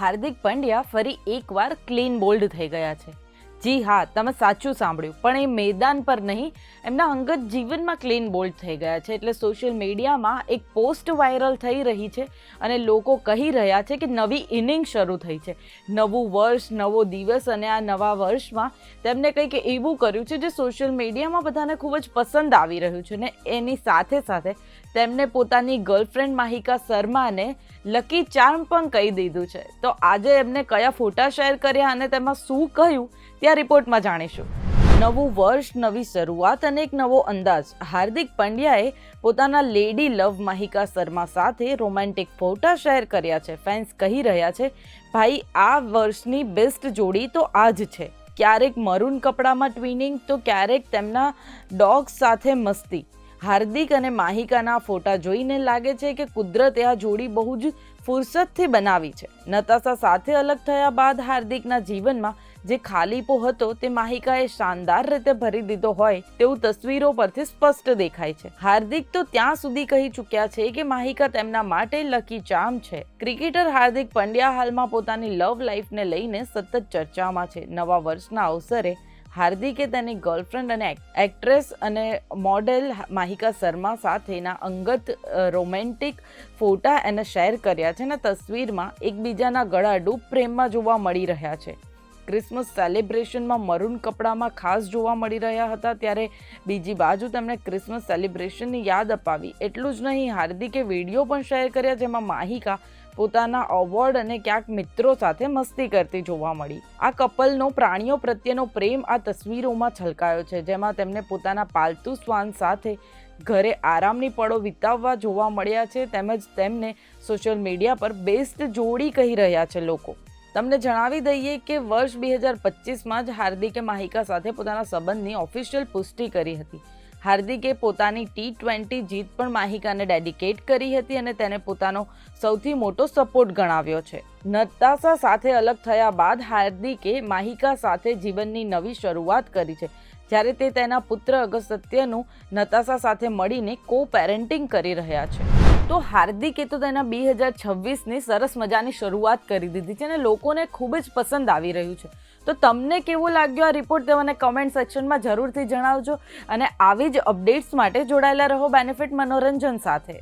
હાર્દિક પંડ્યા ફરી એકવાર clean bowled થઈ ગયા છે. જી હા, તમે સાચું સાંભળ્યું. પણ એ મેદાન પર નહીં, એમના અંગત જીવનમાં ક્લીન બોલ્ડ થઈ ગયા છે. એટલે સોશિયલ મીડિયામાં એક પોસ્ટ વાયરલ થઈ રહી છે અને લોકો કહી રહ્યા છે કે નવી ઇનિંગ શરૂ થઈ છે. નવું વર્ષ, નવો દિવસ અને આ નવા વર્ષમાં તેમને કંઈક એવું કર્યું છે જે સોશિયલ મીડિયામાં બધાને ખૂબ જ પસંદ આવી રહ્યું છે ને એની સાથે સાથે તેમને પોતાની ગર્લફ્રેન્ડ માહિકા શર્માને લકી ચાર્મ પણ કહી દીધું છે. તો આજે એમને કયા ફોટા શેર કર્યા અને તેમાં શું કહ્યું, ત્યાં રિપોર્ટમાં જાણીશું. નવું વર્ષ, નવી શરૂઆત અને એક નવો અંદાજ. હાર્દિક પંડ્યાએ પોતાના લેડી લવ માહિકા શર્મા સાથે રોમેન્ટિક ફોટા શેર કર્યા છે. ફેન્સ કહી રહ્યા છે, ભાઈ, આ વર્ષની બેસ્ટ જોડી તો આ જ છે. ક્યારેક મરૂન કપડામાં ટ્વિનિંગ, તો ક્યારેક તેમના ડોગ્સ સાથે મસ્તી. હાર્દિક અને માહિકાના ફોટા જોઈને લાગે છે કે કુદરતે આ જોડી બહુ જ ફુરસતથી બનાવી છે. નતાશા સાથે અલગ થયા બાદ હાર્દિકના જીવનમાં જે ખાલીપો હતો તે માહિકાએ શાનદાર રીતે ભરી દીધો હોય તેવું તસવીરો પરથી સ્પષ્ટ દેખાય છે. હાર્દિક તો ત્યાં સુધી કહી ચૂક્યા છે કે માહિકા તેમના માટે લકી ચામ છે. ક્રિકેટર હાર્દિક પંડ્યા હાલમાં પોતાની લવ લાઈફને લઈને સતત ચર્ચામાં છે. નવા વર્ષના અવસરે હાર્દિકે તેની ગર્લફ્રેન્ડ અને એક્ટ્રેસ અને મોડેલ માહિકા શર્મા સાથેના અંગત રોમેન્ટિક ફોટા એને શેર કર્યા છે અને તસવીરમાં એકબીજાના ગળા ડૂબ પ્રેમમાં જોવા મળી રહ્યા છે. ક્રિસમસ સેલિબ્રેશનમાં મરૂન કપડામાં ખાસ જોવા મળી રહ્યા હતા, ત્યારે બીજી બાજુ તેમણે ક્રિસમસ સેલિબ્રેશનની યાદ અપાવી. એટલું જ નહીં, હાર્દિકે વીડિયો પણ શેર કર્યા જેમાં માહિકા પોતાના અવોર્ડ અને ક્યાંક મિત્રો સાથે મસ્તી કરતી જોવા મળી. આ કપલનો, પ્રાણીઓ પ્રત્યેનો પ્રેમ આ તસવીરોમાં છલકાયો છે, જેમાં તેમને પોતાના પાલતુ શ્વાન સાથે ઘરે આરામની પળો વિતાવવા જોવા મળ્યા છે, તેમજ તેમને સોશિયલ મીડિયા પર બેસ્ટ જોડી કહી રહ્યા છે લોકો. તમને જણાવી દઈએ કે વર્ષ બે હજાર પચીસમાં જ હાર્દિકે માહિકા સાથે પોતાના સંબંધની ઓફિશિયલ પુષ્ટિ કરી હતી. હાર્દિકે પોતાની ટી ટ્વેન્ટી જીત પણ માહિકાને ડેડિકેટ કરી હતી અને તેને પોતાનો સૌથી મોટો સપોર્ટ ગણાવ્યો છે. નતાશા સાથે અલગ થયા બાદ હાર્દિકે માહિકા સાથે જીવનની નવી શરૂઆત કરી છે. જ્યારે તે તેના પુત્ર અગસ્ત્યનું નતાશા સાથે મળીને કો પેરેન્ટિંગ કરી રહ્યા છે. તો હાર્દિકે તો તેના બે હજાર છવ્વીસની સરસ મજાની શરૂઆત કરી દીધી છે અને લોકોને ખૂબ જ પસંદ આવી રહ્યું છે. તો તમને કેવું લાગ્યું આ રિપોર્ટ તે મને કમેન્ટ સેક્શનમાં જરૂરથી જણાવજો અને આવી જ અપડેટ્સ માટે જોડાયેલા રહો બેનિફિટ મનોરંજન સાથે.